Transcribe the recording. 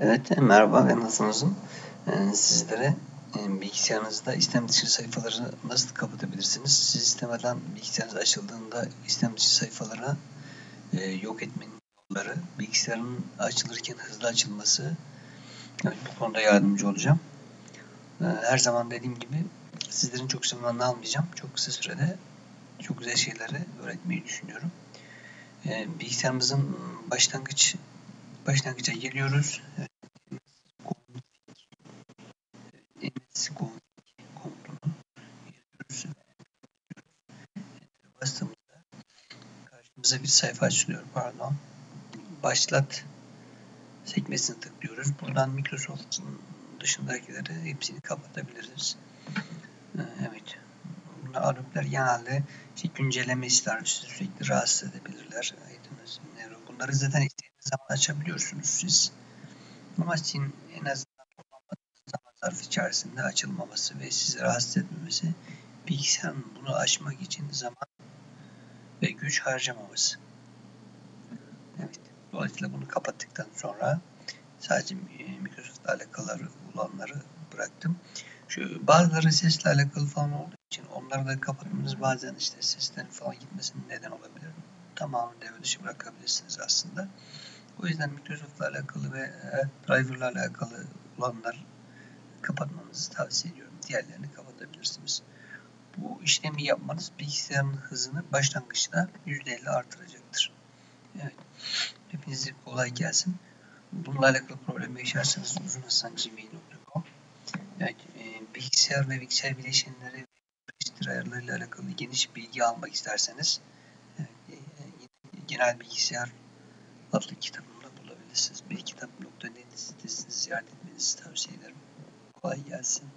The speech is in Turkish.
Evet, merhaba ben Hasan. Ee, Sizlere e, bilgisayarınızda istem dışı sayfaları nasıl kapatabilirsiniz? Siz istemeden bilgisayarınız açıldığında istem dışı sayfalara e, yok etmenin yolları, bilgisayarın açılırken hızlı açılması, evet, bu konuda yardımcı olacağım. Her zaman dediğim gibi sizlerin çok zamanını almayacağım. Çok kısa sürede çok güzel şeyleri öğretmeyi düşünüyorum. Bilgisayarımızın başlangıç başlangıca geliyoruz. config komutunu yazıyoruz. Bastığımızda karşımıza bir sayfa açılıyor. Pardon. Başlat sekmesini tıklıyoruz. Buradan Microsoft'un dışındakileri hepsini kapatabiliriz. Ee, Evet. Bunlar Adobe'ler genelde işte güncelleme ister sürekli rahatsız edebilirler. Bunları zaten istediğiniz zaman açabiliyorsunuz siz. Ama sizin en azından zaman zarfı içerisinde açılmaması ve sizi rahatsız etmemesi bilgisayarın bunu açmak için zaman ve güç harcamaması. Evet. Dolayısıyla bunu kapattıktan sonra sadece Microsoft alakalı olanları bıraktım. Şu bazıları sesle alakalı falan olduğu için onları da kapatmanız bazen işte seslerin falan gitmesinin neden olabilir. Tamamını devre dışı bırakabilirsiniz aslında. O yüzden Microsoft'la alakalı ve e, driver'la alakalı olanlar kapatmanızı tavsiye ediyorum. Diğerlerini kapatabilirsiniz. Bu işlemi yapmanız bilgisayarın hızını başlangıçta %50 artıracaktır. Evet. Hepinize kolay gelsin. Bununla alakalı problem yaşarsanız uzunhasancmail.com evet, e, bilgisayar ve bilgisayar bileşenleri ve register ayarlarıyla alakalı geniş bilgi almak isterseniz evet, e, genel bilgisayar adlı kitabımda bulabilirsiniz. Bilkitap.net sitesini ziyaret etmenizi tavsiye ederim. Kolay gelsin.